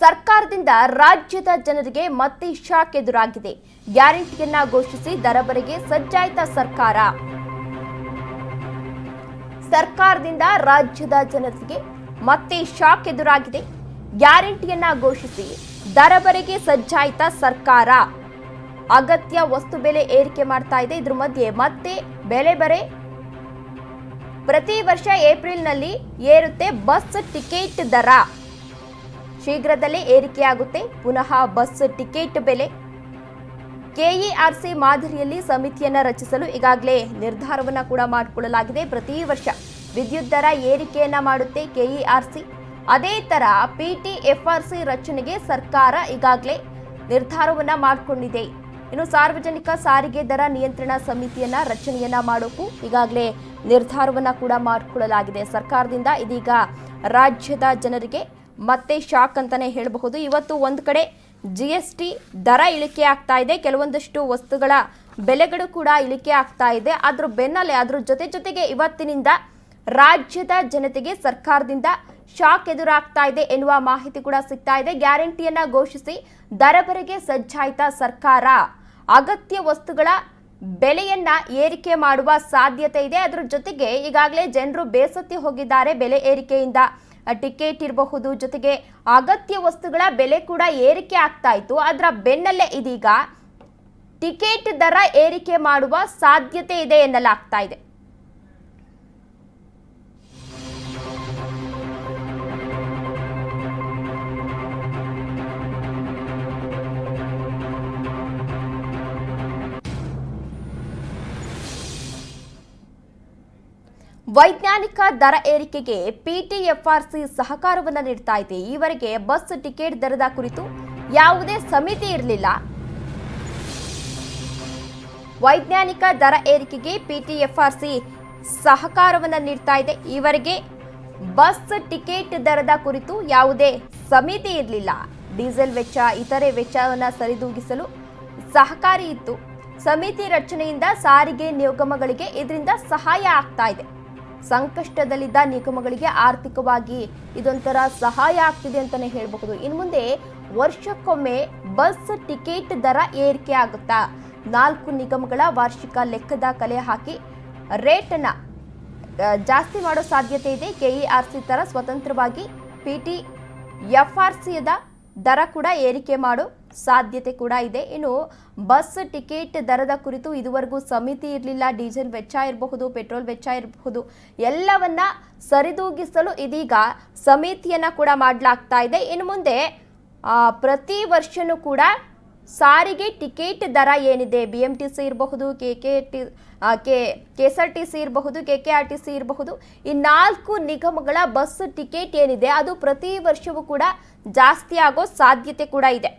ಸರ್ಕಾರದಿಂದ ರಾಜ್ಯದ ಜನರಿಗೆ ಮತ್ತೆ ಶಾಕ್ ಎದುರಾಗಿದೆ. ಗ್ಯಾರಂಟಿಯನ್ನ ಘೋಷಿಸಿ ದರಬರಿಗೆ ಸಜ್ಜಾಯಿತ ಸರ್ಕಾರ. ಸರ್ಕಾರದಿಂದ ರಾಜ್ಯದ ಜನರಿಗೆ ಮತ್ತೆ ಶಾಕ್ ಎದುರಾಗಿದೆ. ಗ್ಯಾರಂಟಿಯನ್ನ ಘೋಷಿಸಿ ದರಬರಿಗೆ ಸಜ್ಜಾಯಿತ ಸರ್ಕಾರ. ಅಗತ್ಯ ವಸ್ತು ಬೆಲೆ ಏರಿಕೆ ಮಾಡ್ತಾ ಇದೆ. ಇದ್ರ ಮಧ್ಯೆ ಮತ್ತೆ ಬೆಲೆ ಬರೆ. ಪ್ರತಿ ವರ್ಷ ಏಪ್ರಿಲ್ನಲ್ಲಿ ಏರುತ್ತೆ ಬಸ್ ಟಿಕೆಟ್ ದರ. ಶೀಘ್ರದಲ್ಲೇ ಏರಿಕೆಯಾಗುತ್ತೆ. ಪುನಃ ಬಸ್ ಟಿಕೆಟ್ ಬೆಲೆ. ಕೆಇಆರ್ಸಿ ಮಾದರಿಯಲ್ಲಿ ಸಮಿತಿಯನ್ನು ರಚಿಸಲು ಈಗಾಗಲೇ ನಿರ್ಧಾರವನ್ನು ಕೂಡ ಮಾಡಿಕೊಳ್ಳಲಾಗಿದೆ. ಪ್ರತಿ ವರ್ಷ ವಿದ್ಯುತ್ ದರ ಏರಿಕೆಯನ್ನ ಮಾಡುತ್ತೆ ಕೆಇಆರ್ಸಿ. ಅದೇ ತರ ಪಿಟಿಎಫ್ಆರ್ಸಿ ರಚನೆಗೆ ಸರ್ಕಾರ ಈಗಾಗಲೇ ನಿರ್ಧಾರವನ್ನ ಮಾಡಿಕೊಂಡಿದೆ. ಇನ್ನು ಸಾರ್ವಜನಿಕ ಸಾರಿಗೆ ದರ ನಿಯಂತ್ರಣ ಸಮಿತಿಯನ್ನ ರಚನೆಯನ್ನ ಮಾಡೋಕ್ಕೂ ಈಗಾಗಲೇ ನಿರ್ಧಾರವನ್ನ ಕೂಡ ಮಾಡಿಕೊಳ್ಳಲಾಗಿದೆ. ಸರ್ಕಾರದಿಂದ ಇದೀಗ ರಾಜ್ಯದ ಜನರಿಗೆ ಮತ್ತೆ ಶಾಕ್ ಅಂತಾನೆ ಹೇಳಬಹುದು. ಇವತ್ತು ಒಂದು ಕಡೆ ಜಿ ಎಸ್ ಟಿ ದರ ಇಳಿಕೆ ಆಗ್ತಾ ಇದೆ. ಕೆಲವೊಂದಷ್ಟು ವಸ್ತುಗಳ ಬೆಲೆಗಳು ಕೂಡ ಇಳಿಕೆ ಆಗ್ತಾ ಇದೆ. ಅದ್ರ ಬೆನ್ನಲ್ಲೇ ಅದ್ರ ಜೊತೆ ಜೊತೆಗೆ ಇವತ್ತಿನಿಂದ ರಾಜ್ಯದ ಜನತೆಗೆ ಸರ್ಕಾರದಿಂದ ಶಾಕ್ ಎದುರಾಗ್ತಾ ಇದೆ ಎನ್ನುವ ಮಾಹಿತಿ ಕೂಡ ಸಿಗ್ತಾ ಇದೆ. ಗ್ಯಾರಂಟಿಯನ್ನ ಘೋಷಿಸಿ ದರಬರಿಗೆ ಸಜ್ಜಾಯಿತ ಸರ್ಕಾರ. ಅಗತ್ಯ ವಸ್ತುಗಳ ಬೆಲೆಯನ್ನ ಏರಿಕೆ ಮಾಡುವ ಸಾಧ್ಯತೆ ಇದೆ. ಅದರ ಜೊತೆಗೆ ಈಗಾಗಲೇ ಜನರು ಬೇಸತ್ತಿ ಹೋಗಿದ್ದಾರೆ. ಬೆಲೆ ಏರಿಕೆಯಿಂದ ಟಿಕೆಟ್ ಇರಬಹುದು ಜೊತೆಗೆ ಅಗತ್ಯ ವಸ್ತುಗಳ ಬೆಲೆ ಕೂಡ ಏರಿಕೆ ಆಗ್ತಾ ಇತ್ತು. ಅದರ ಬೆನ್ನಲ್ಲೇ ಇದೀಗ ಟಿಕೆಟ್ ದರ ಏರಿಕೆ ಮಾಡುವ ಸಾಧ್ಯತೆ ಇದೆ ಎನ್ನಲಾಗ್ತಾ ಇದೆ. ವೈಜ್ಞಾನಿಕ ದರ ಏರಿಕೆಗೆ ಪಿಟಿಎಫ್ಆರ್ಸಿ ಸಹಕಾರವನ್ನು ನೀಡ್ತಾ ಇದೆ. ಈವರೆಗೆ ಬಸ್ ಟಿಕೆಟ್ ದರದ ಕುರಿತು ಯಾವುದೇ ಸಮಿತಿ ಇರಲಿಲ್ಲ. ವೈಜ್ಞಾನಿಕ ದರ ಏರಿಕೆಗೆ ಪಿಟಿಎಫ್ಆರ್ಸಿ ಸಹಕಾರವನ್ನು ನೀಡ್ತಾ ಇದೆ. ಈವರೆಗೆ ಬಸ್ ಟಿಕೆಟ್ ದರದ ಕುರಿತು ಯಾವುದೇ ಸಮಿತಿ ಇರಲಿಲ್ಲ. ಡೀಸೆಲ್ ವೆಚ್ಚ, ಇತರೆ ವೆಚ್ಚವನ್ನು ಸರಿದೂಗಿಸಲು ಸಹಕಾರಿ ಇತ್ತು. ಸಮಿತಿ ರಚನೆಯಿಂದ ಸಾರಿಗೆ ನಿಗಮಗಳಿಗೆ ಇದರಿಂದ ಸಹಾಯ ಆಗ್ತಾ ಇದೆ. ಸಂಕಷ್ಟದಲ್ಲಿದ್ದ ನಿಗಮಗಳಿಗೆ ಆರ್ಥಿಕವಾಗಿ ಇದೊಂಥರ ಸಹಾಯ ಆಗ್ತಿದೆ ಅಂತಾನೆ ಹೇಳಬಹುದು. ಇನ್ನು ಮುಂದೆ ವರ್ಷಕ್ಕೊಮ್ಮೆ ಬಸ್ ಟಿಕೆಟ್ ದರ ಏರಿಕೆ ಆಗುತ್ತಾ? ನಾಲ್ಕು ನಿಗಮಗಳ ವಾರ್ಷಿಕ ಲೆಕ್ಕದ ಕಲೆ ಹಾಕಿ ರೇಟನ್ನು ಜಾಸ್ತಿ ಮಾಡೋ ಸಾಧ್ಯತೆ ಇದೆ. ಕೆಇಆರ್ಸಿ ಥರ ಸ್ವತಂತ್ರವಾಗಿ ಪಿ ಟಿ ಎಫ್ ಆರ್ ದರ ಕೂಡ ಏರಿಕೆ ಮಾಡೋ. ಸಾಧ್ಯತೆ ಕೂಡ ಇದೆ. ಇನ್ನು ಬಸ್ ಟಿಕೆಟ್ ದರದ ಕುರಿತು ಇದುವರೆಗೂ ಸಮಿತಿ ಇರಲಿಲ್ಲ. ಡೀಸೆಲ್ ವೆಚ್ಚ ಇರಬಹುದು, ಪೆಟ್ರೋಲ್ ವೆಚ್ಚ ಇರಬಹುದು, ಎಲ್ಲವನ್ನ ಸರಿದೂಗಿಸಲು ಇದೀಗ ಸಮಿತಿಯನ್ನ ಕೂಡ ಮಾಡಲಾಗ್ತಾ ಇದೆ. ಇನ್ನು ಮುಂದೆ ಪ್ರತಿ ವರ್ಷನೂ ಕೂಡ ಸಾರಿಗೆ ಟಿಕೆಟ್ ದರ ಏನಿದೆ? ಬಿ ಎಂ ಟಿ ಸಿ ಇರಬಹುದು K K T K K S R T C ಇರಬಹುದು K K R T C ಇರಬಹುದು. ಈ ನಾಲ್ಕು ನಿಗಮಗಳ ಬಸ್ ಟಿಕೆಟ್ ಏನಿದೆ, ಅದು ಪ್ರತಿ ವರ್ಷವೂ ಕೂಡ ಜಾಸ್ತಿ ಆಗೋ ಸಾಧ್ಯತೆ ಕೂಡ ಇದೆ.